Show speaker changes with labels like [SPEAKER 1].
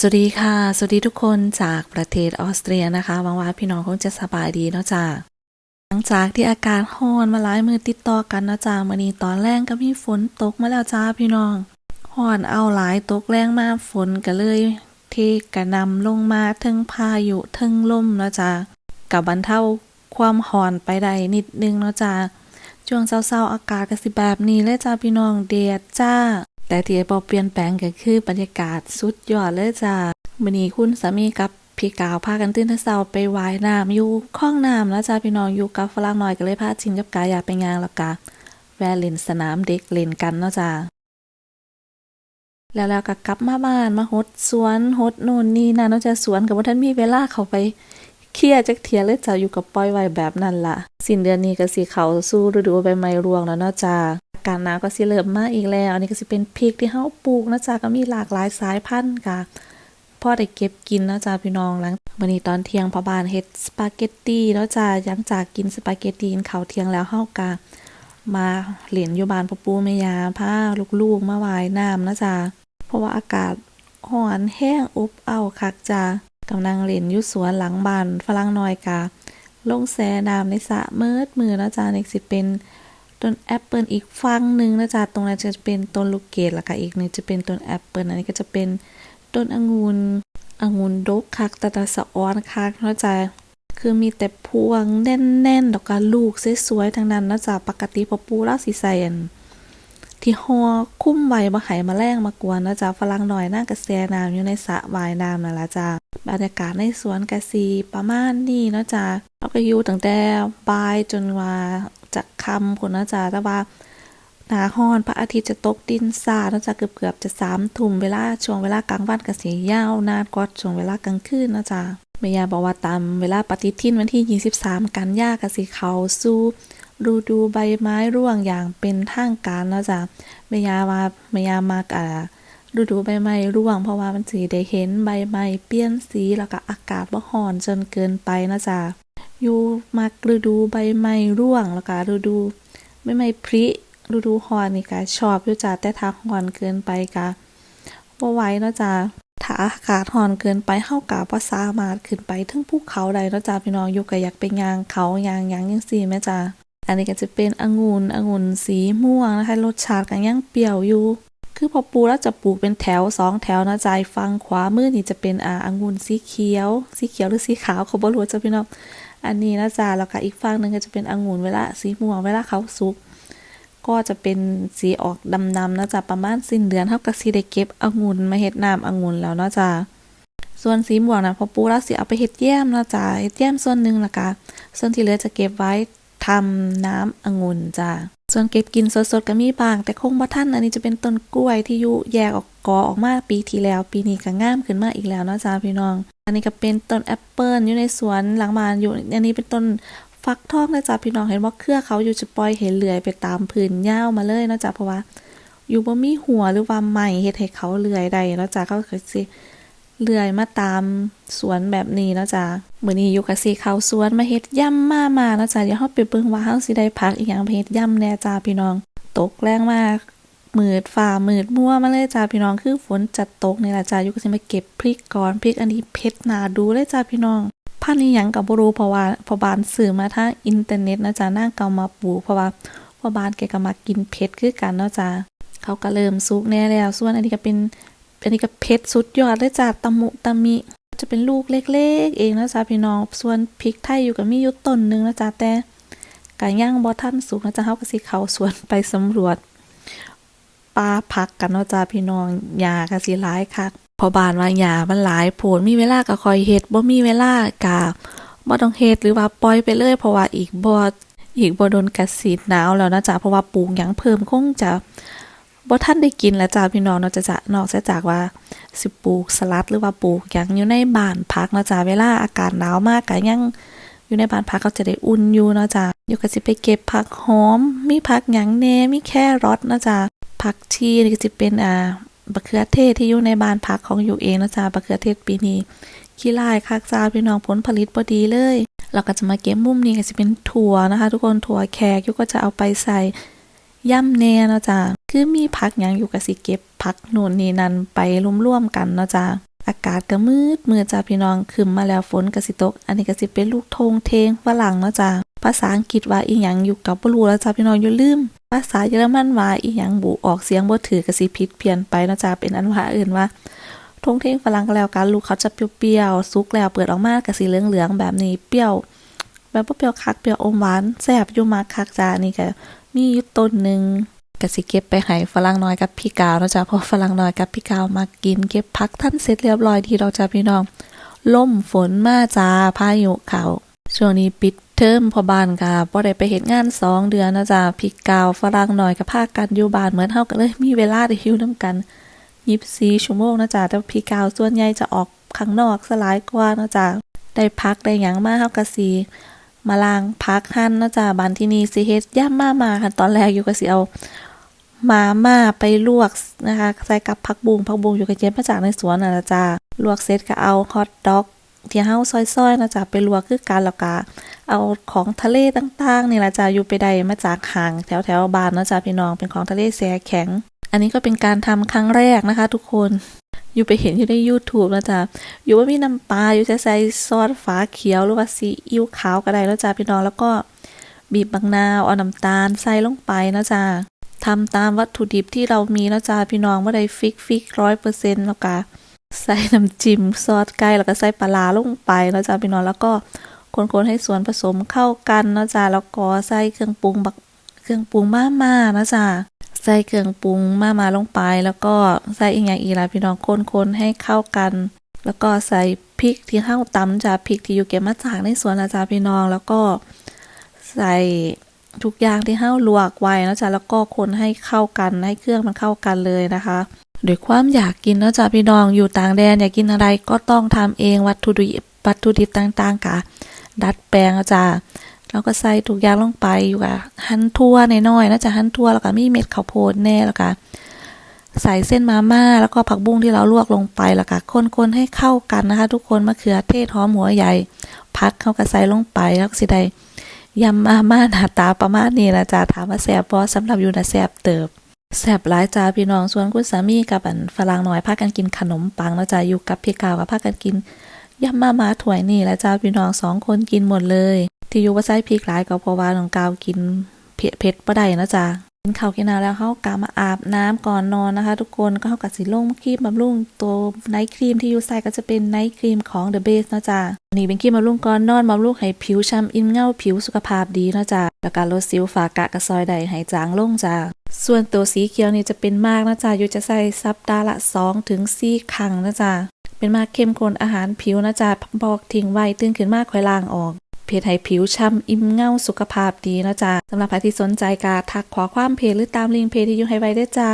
[SPEAKER 1] สวัสดีค่ะ สวัสดีทุกคนจากประเทศออสเตรียนะคะหวังว่าพี่น้องคงจะสบายดีเนาะจ้าหลังจากที่อากาศร้อนมาหลายมือติดต่อกันนะจ้ามื่อนี้ตอนแรกก็มีฝนตกมาแล้วจ้าพี่น้องร้อนเอาหลายตกแรงมากฝนก็เลยเทกระนำลงมาทึงพายุทึงลมเนาะจ้ากับบรรเทาความร้อนไปได้นิดนึงเนาะจ้าช่วงเช้าๆอากาศก็สิแบบนี้เลยจ้าพี่น้องแดดจ้า แต่ที่บ่เปลี่ยนแปลงก็คือบรรยากาศสุดยอดเลยจ้ามือนี้คุณสามีกับพี่กาวพากันตื่นแต่เช้าไปว่ายน้ำอยู่คลองน้ำแล้วจ้าพี่น้องอยู่กับฝรั่งน้อยก็เลยพาชิงกับกายาไปงานแล้วก็แวะเล่นสนามเด็กเล่นกันเนาะจ้าแล้วแล้วก็กลับมาบ้านมาหดสวนหดนู่นนี่นั่นเนาะจ้าสวนก็บ่ทันมีเวลาเขาไปเครียดจักเทียเลยจ้าอยู่กับปอยไว้แบบนั้นล่ะสิ้นเดือนนี้ก็สิเขาสู่ฤดูใบไม้ร่วงแล้วเนาะจ้า กาศหนาวก็สิเริ่มมาอีกแล้ว อันนี้ก็สิเป็นพริกที่เฮาปลูกนะจ๊ะก็มีหลากหลายสายพันธุ์ค่ะพอได้เก็บกินนะจ๊ะพี่น้องหลังวันนี้ตอนเที่ยงพ่อบ้านเฮ็ดสปาเกตตี้เนาะจ้ะหลังจากกินสปาเกตตี้กินข้าวเที่ยงแล้วเฮาก็มาเล่นอยู่บ้านพ่อปู่แม่ยาพาลูกๆมาว่ายน้ำนะจ๊ะเพราะว่าอากาศร้อนแห้งอบอ้าวคักจ้ะกำลังเล่นอยู่สวนหลังบ้านฝรั่งน้อยกะลงแซน้ำในสระเมิดมือนะจ๊ะนี่สิเป็น ต้นแอปเปิลอีกฝั่งหนึ่งนะจ๊ะตรงนั้นจะเป็นต้นลูกเกดละค่ะอีกหนึงจะเป็นต้นแอปเปิลอันนี้ก็จะเป็นต้นองุ่นองุ่นดกคักตาตาสะอ้อนคักเนาะจ๊ะคือมีแต่พวงแน่นๆดอกกาลูกสวยๆทั้งนั้นนะจ๊ะปกติพอปูราสิใส่อัน ที่ฮอคุ้มไว้บ่ให้แมลงมากวนนะจ๊ะฝรั่งหน่อยน่ากระแสน้ำอยู่ในสระวายน้ำนั่นละจ้ะบรรยากาศในสวนกะสีประมาณนี้นะจ๊ะเราก็อยู่ตั้งแต่บ่ายจนว่าจะคำคนนะจ๊ะแต่ว่าหนาฮอนพระอาทิตย์จะตกดินซานะจ๊ะเกือบเกือบๆจะสามทุ่มเวลาช่วงเวลากลางวันก็สียาวนานกว่าช่วงเวลากลางคืนนะจ๊ะเมียบอกว่าตามเวลาปฏิทินวันที่ 23 กันยากสิเขาสู้ ฤดูใบไม้ร่วงอย่างเป็นทางการนะจ๊ะเมียว่าเมียมากอ่าฤดูใบไม้ร่วง เพราะว่ามันสีได้เห็นใบไม้เปลี่ยนสีแล้วก็อากาศบ่ร้อนจนเกินไปนะจ๊ะอยู่มักฤดูใบไม้ร่วงแล้วก็ฤดูใบไม้ผลิฤดูร้อนนี่ก็ชอบอยู่จ้ะแต่ถ้าร้อนเกินไปก็บ่ไหวเนะจ้ะถ้าอากาศร้อนเกินไปเฮาก็บ่สามารถขึ้นไปถึงภูเขาได้เนะจ้ะพี่น้องอยู่ก็อยากไปย่างเขาย่างหยังจังซี่แม่จ้ะ อันนี้ก็จะเป็นองุ่นองุ่นสีม่วงนะคะ รสชาติก็ยังเปรี้ยวอยู่ คือพอปลูกแล้วจะปลูกเป็นแถวสองแถวนะจ๊ะฝั่งขวามือนี่จะเป็นอ่าองุ่นสีเขียว สีเขียวหรือสีขาวเขาบ่รู้จ้ะพี่น้อง อันนี้นะจ๊ะแล้วก็อีกฝั่งหนึ่งก็จะเป็นองุ่นเวลาสีม่วงเวลาเขาสุก ก็จะเป็นสีออกดำๆนะจ๊ะประมาณสิ้นเดือนเท่ากับสีได้เก็บองุ่นมาเฮ็ดน้ำองุ่นแล้วนะจ๊ะส่วนสีม่วงนะพอปูแล้วสิเอาไปเฮ็ดแยมนะจ๊ะเฮ็ดแยมส่วนหนึ่งและกะส่วนที่เหลือจะเก็บไว้ ทำน้ำองุ่นจ้ะส่วนเก็บกินสดๆก็มีบาง แต่คงบ่ทันอันนี้จะเป็นต้นกล้วยที่ยู่แยกออกกอออกมาปีที่แล้ว ปีนี้ก็งามขึ้นมาอีกแล้วเนาะจ๊ะพี่น้อง อันนี้ก็เป็นต้นแอปเปิลอยู่ในสวนหลังบ้านอยู่อันนี้เป็นต้นฟักทองนะจ๊ะพี่น้องเห็นว่าเครือเขาอยู่จะปล่อยเห็นเลื่อยไปตามพื้นหญ้ามาเลยนะจ๊ะเพราะว่าอยู่บ่มีหัวหรือว่าใหม่เฮ็ดให้เขาเลื่อยได้เนาะจ๊ะเขาก็สิ เลื่อยมาตามสวนแบบนี้นะจ๊ะมื้อนี้อยู่กับสิเขาสวนมาเฮ็ดย่ำมามานะจ๊ะเดี๋ยวเฮาไปเบิ่งว่าเฮาสิได้ผักอีหยังไปเฮ็ดย่ำแน่จ้าพี่น้อง ตกแรงมากมืดฝ่ามืดมั่วมาเลยจ้าพี่น้องคือฝนจัดตกนี่แหละจ้าอยู่ก็สิมาเก็บพริกก่อนพริกอันนี้เผ็ดหนาดูเลยจ้าพี่น้องพันนี้ยังก็บ่รู้เพราะว่าพอบานซื้อมาทางอินเทอร์เน็ตนะจ้านางก็เอามาปลูกเพราะว่าพอบานแกก็มากินเผ็ดคือกันเนาะจ้าเขาก็เริ่มสุกแน่แล้ว ส่วนอันนี้ก็เป็น อันนี้ก็เผ็ดสุดยอดเลยจ้าตะมุตะมิจะเป็นลูกเล็กๆ เองนะจ๊ะพี่น้อง ส่วนพริกไทยอยู่กับมีอยู่ต้นหนึงนะจ๊ะแต่กะย่างบ่ทันสุกนะจ๊ะเฮาก็สิเขาสวนไปสำรวจป่าพักกันนะจ้าพี่น้องหญ้าก็สิหลายคักพอบานว่าหญ้ามันหลายโพดมีเวลาก็คอยเฮ็ดบ่มีเวลากะบ่ต้องเฮ็ดหรือว่าปล่อยไปเลย เพราะว่าอีกบ่อีกบ่โดนกระสีหนาวแล้วนะจ้าเพราะว่าปลูกหยังเพิ่มคงจะ บ่ทันได้กินแล้วจ้าพี่น้องเนาะจะจะนอกจากว่าสิปลูกสลัดหรือว่าปลูกยังอยู่ในบ้านพักเนาะจ้าเวลาอากาศหนาวมากก็ยังอยู่ในบ้านพักเขาจะได้อุ่นอยู่เนาะจ้ะอยู่ก็สิไปเก็บผักหอม มีผักหยังแหน่มีแค่รสเนาะจ้ะผักชีนี่ก็สิเป็นอ่าบะเขือเทศที่อยู่ในบ้านพักของอยู่เองเนาะจ้ะบะเขือเทศปีนี้ขี้ลายคักจ้าพี่น้องผลผลิตบ่ดีเลย เราก็จะมาเก็บมุมนี้ก็สิเป็นถั่วนะคะ ทุกคนถั่วแขกยู่ก็จะเอาไปใส่ ย่ำแน่เนาะจ้ะคือมีผักยังอยู่ก็สิเก็บผักนู่นนี่นั่นไปร่วมๆกันเนาะจ้ะอากาศก็มืดมืดจ้าพี่น้องขึ้นมาแล้วฝนกสิตก อันนี้ก็สิเป็นลูกทงเทงฝรั่งเนาะจ้าภาษาอังกฤษว่าอีหยังอยู่กับบ่รู้แล้วจ้าพี่น้องอย่าลืม ภาษาเยอรมันว่าอีหยังบุออกเสียงบ่ถือกสิผิดเพี้ยนไปเนาะจ้าเป็นอันว่าอื่นว่าทงเทงฝรั่งก็แล้วกันลูกเขาจะเปรี้ยวๆสุกแล้วเปิดออกมาก็สีเหลืองๆแบบนี้เปรี้ยว แบบเปรี้ยวคักเปรี้ยวอมหวานแซ่บอยู่มากคักจ้านี่ก็มีอยู่ต้นหนึ่งกสิเก็บไปให้ฝรั่งน้อยกับพี่กาวเนาะจ้าเพราะฝรั่งน้อยกับพี่กาวมากิน เก็บพักท่านเสร็จเรียบร้อยดีเราจ้าพี่น้องล่มฝนมาจ้าพายุเขาช่วงนี้ปิดเทอมพอบ้านค่ะบ่ได้ไปเฮ็ดงานสองเดือนเนาะจ้าพี่กาวฝรั่งน้อยก็พากันอยู่บ้านเหมือนเฮาก็เลยมีเวลาได้อยู่นํกันยีิบสี่ชั่วโมงนะจ๊ะแต่พี่กาวส่วนใหญ่จะออกข้างนอกสลายกว่านะจ๊ะได้พักได้หยังมาเฮากะสี มาลางพักหั่นนะจ๊ะบานที่นี่สิเฮ็ดย่ำมามาค่ะตอนแรกอยู่ก็สิเอามาม่าไปลวกนะคะใส่กับผักบุงผักบุงอยู่กับเจ็บมาจากในสวนน่ะจ๊ะลวกเสร็จก็เอาฮอทดอกที่เฮาซอยๆนะจ๊ะไปลวกคือกันแล้วก็เอาของทะเลต่างๆนี่ละจ้ะอยู่ไปได้มาจากห่างแถวๆบ้านนะจ๊ะพี่น้องเป็นของทะเลแช่แข็ง อันนี้ก็เป็นการทำครั้งแรกนะคะ ทุกคน อยู่ไปเห็นอยู่ใน YouTube แล้วจ้ะอยู่ว่ามีน้ำปลาอยู่จะใส่ซอสฟ้าเขียวหรือว่าซีอิ๊วขาวก็ได้แล้วจ้ะพี่น้องแล้วก็บีบบางนาวเอาน้ำตาลใส่ลงไปนะจ้ะทำตามวัตถุดิบที่เรามีนะจ้ะพี่น้องว่าได้ฟิกฟิกร้อยเปอร์เซ็นต์แล้วก็ใส่น้ำจิ้มซอสไก่แล้วก็ใส่ปลาร้าลงไปนะจ้ะพี่น้องแล้วก็คนๆให้ส่วนผสมเข้ากันนะจ้ะแล้วก็ใส่เครื่องปรุงบักเครื่องปรุงมาๆนะจ้ะ ใส่เครื่องปรุงมามาลงไป แล้วก็ใส่อีกอย่างอีกล่ะพี่น้องคนๆให้เข้ากัน แล้วก็ใส่พริกที่เข้าตำจากพริกที่อยู่เก็บมาจากในสวนนะจ๊ะพี่น้อง แล้วก็ใส่ทุกอย่างที่เข้าลวกไว้นะจ๊ะแล้วก็คนให้เข้ากันให้เครื่องมันเข้ากันเลยนะคะด้วยความอยากกินนะจ๊ะพี่น้องอยู่ต่างแดนอยากกินอะไรก็ต้องทำเองวัตถุดิบวัตถุดิบต่างๆกะดัดแปลงนะจ๊ะ แล้วก็ใส่ทุกอย่างลงไปอยู่กับหั่นทั่วน้อยๆนะจ๊ะหั่นทั่วแล้วก็มีเม็ดข้าวโพดแน่แล้วก็ใส่เส้นมาม่าแล้วก็ผักบุ้งที่เราลวกลงไปแล้วก็คนๆให้เข้ากันนะคะ ทุกคนมะเขือเทศหอมหัวใหญ่พักเข้ากับใส่ลงไปแล้วก็สิได้ยำมาม่าหน้าตาประมาณนี้ละจ้ะถามว่าแซบบ่สำหรับอยู่นะแซบเติบแซบหลายจ้าพี่น้องส่วนคุณสามีกับอันฝรั่งน้อยพากันกินขนมปังแล้วจ้ะอยู่กับพี่กาวกับพากันกิน ยำมามาถวยนี่และจ้าพี่น้องสองคนกินหมดเลย ที่อยู่ว่าใส่พริกหลายก็เพราะว่านองกาวกินเผ็ดเผ็ดบ่ได้นะจ๊ะกินข้าวกินน้ำแล้วเขากามาอาบน้ำก่อนนอนนะคะ ทุกคนก็เขากัสิลงครีมบำรุงตัวไนท์ครีมที่อยู่ใส่ก็จะเป็นไนท์ครีมของ The Base นะจ๊ะนนี้เป็นครีมบำรุงก่อนนอนบำรุงให้ผิวช้ำอิ่มเงาผิวสุขภาพดีนะจ๊ะแล้วก็ลดสิวฝากะกระซอยใดให้จางลงจ้ะส่วนตัวสีเขียวนี่จะเป็นมากนะจ๊ะยูจะใส่สัปดาห์ละ2ถึง4ครั้งนะจ๊ะ เป็นมากเข้มข้นอาหารผิวนะจ๊ะบอกทิ้งไว้ตื่นขึ้นมาค่อยล้างออกเพจให้ผิวช่ำอิ่มเงาสุขภาพดีนะจ๊ะสำหรับใครที่สนใจกาทักขอความเพจหรือตามลิงก์เพจที่อยู่ให้ไว้ได้จ้า